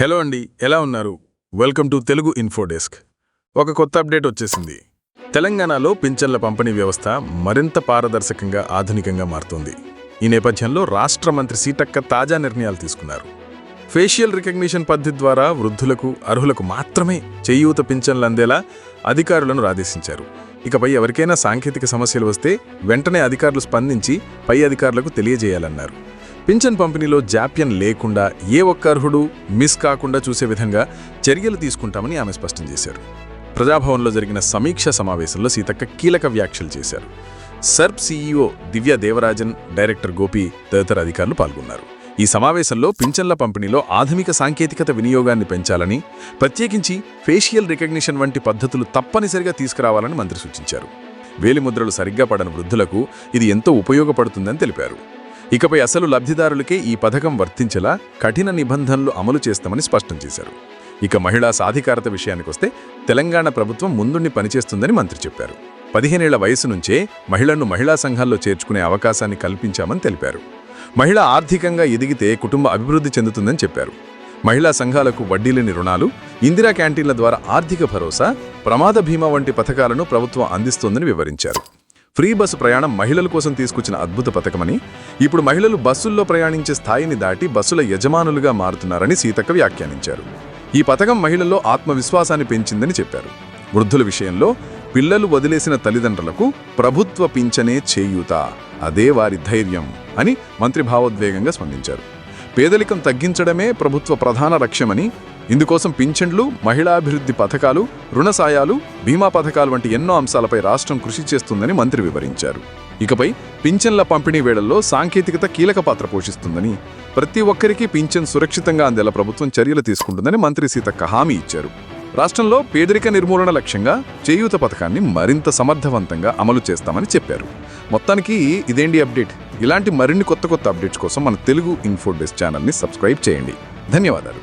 Hello అండి ఎలా ఉన్నారు? Welcome to Telugu Infodesk. ఒక కొత్త అప్డేట్ వచ్చేసింది. తెలంగాణలో పింఛన్ల పంపిణీ వ్యవస్థ మరింత పారదర్శకంగా ఆధునికంగా మారుతోంది. ఈ నేపథ్యంలో రాష్ట్ర మంత్రి సీటక్క తాజా నిర్ణయాలు తీసుకున్నారు. ఫేషియల్ రికగ్నిషన్ పద్ధతి ద్వారా వృద్ధులకు అర్హులకు మాత్రమే చేయూత పింఛన్లు అందేలా అధికారులను ఆదేశించారు. ఇకపై ఎవరికైనా సాంకేతిక సమస్యలు వస్తే వెంటనే అధికారులు స్పందించి పై అధికారులకు తెలియజేయాలన్నారు. పింఛన్ పంపిణీలో జాప్యం లేకుండా ఏ ఒక్క అర్హుడు మిస్ కాకుండా చూసే విధంగా చర్యలు తీసుకుంటామని ఆమె స్పష్టం చేశారు. ప్రజాభవన్లో జరిగిన సమీక్ష సమావేశంలో సీతక్క కీలక వ్యాఖ్యలు చేశారు. SERP CEO Divya Devarajan director Gopi తదితర అధికారులు పాల్గొన్నారు. ఈ సమావేశంలో పింఛన్ల పంపిణీలో ఆధునిక సాంకేతికత వినియోగాన్ని పెంచాలని ప్రత్యేకించి ఫేషియల్ రికగ్నిషన్ వంటి పద్ధతులు తప్పనిసరిగా తీసుకురావాలని మంత్రి సూచించారు. వేలిముద్రలు సరిగ్గా పడని వృద్ధులకు ఇది ఎంతో ఉపయోగపడుతుందని తెలిపారు. ఇకపై అసలు లబ్ధిదారులకే ఈ పథకం వర్తించేలా కఠిన నిబంధనలు అమలు చేస్తామని స్పష్టం చేశారు. ఇక మహిళా సాధికారత విషయానికొస్తే తెలంగాణ ప్రభుత్వం ముందుండి పనిచేస్తుందని మంత్రి చెప్పారు. పదిహేనేళ్ళ వయసు నుంచే మహిళలను మహిళా సంఘాల్లో చేర్చుకునే అవకాశాన్ని కల్పించామని తెలిపారు. మహిళ ఆర్థికంగా ఎదిగితే కుటుంబ అభివృద్ధి చెందుతుందని చెప్పారు. మహిళా సంఘాలకు వడ్డీలేని రుణాలు ఇందిరా క్యాంటీన్ల ద్వారా ఆర్థిక భరోసా ప్రమాద బీమా వంటి పథకాలను ప్రభుత్వం అందిస్తోందని వివరించారు. ఫ్రీ బస్సు ప్రయాణం మహిళల కోసం తీసుకొచ్చిన అద్భుత పథకమని ఇప్పుడు మహిళలు బస్సుల్లో ప్రయాణించే స్థాయిని దాటి బస్సుల యజమానులుగా మారుతున్నారని సీతక్క వ్యాఖ్యానించారు. ఈ పథకం మహిళల్లో ఆత్మవిశ్వాసాన్ని పెంచిందని చెప్పారు. వృద్ధుల విషయంలో పిల్లలు వదిలేసిన తల్లిదండ్రులకు ప్రభుత్వ పింఛనే చేయూత అదే వారి ధైర్యం అని మంత్రి భావోద్వేగంగా స్పందించారు. పేదరికం తగ్గించడమే ప్రభుత్వ ప్రధాన లక్ష్యమని ఇందుకోసం పింఛన్లు మహిళాభివృద్ధి పథకాలు రుణ సాయాలు బీమా పథకాలు వంటి ఎన్నో అంశాలపై రాష్ట్రం కృషి చేస్తుందని మంత్రి వివరించారు. ఇకపై పింఛన్ల పంపిణీ వేళల్లో సాంకేతికత కీలక పాత్ర పోషిస్తుందని ప్రతి ఒక్కరికి పింఛన్ సురక్షితంగా అందేలా ప్రభుత్వం చర్యలు తీసుకుంటుందని మంత్రి సీతక్క హామీ ఇచ్చారు. రాష్ట్రంలో పేదరిక నిర్మూలన లక్ష్యంగా చేయూత పథకాన్ని మరింత సమర్థవంతంగా అమలు చేస్తామని చెప్పారు. మొత్తానికి ఇదేంటి అప్డేట్? ఇలాంటి మరిన్ని కొత్త కొత్త అప్డేట్స్ కోసం మన తెలుగు ఇన్ఫోడెస్క్ ఛానల్ని సబ్స్క్రైబ్ చేయండి. ధన్యవాదాలు.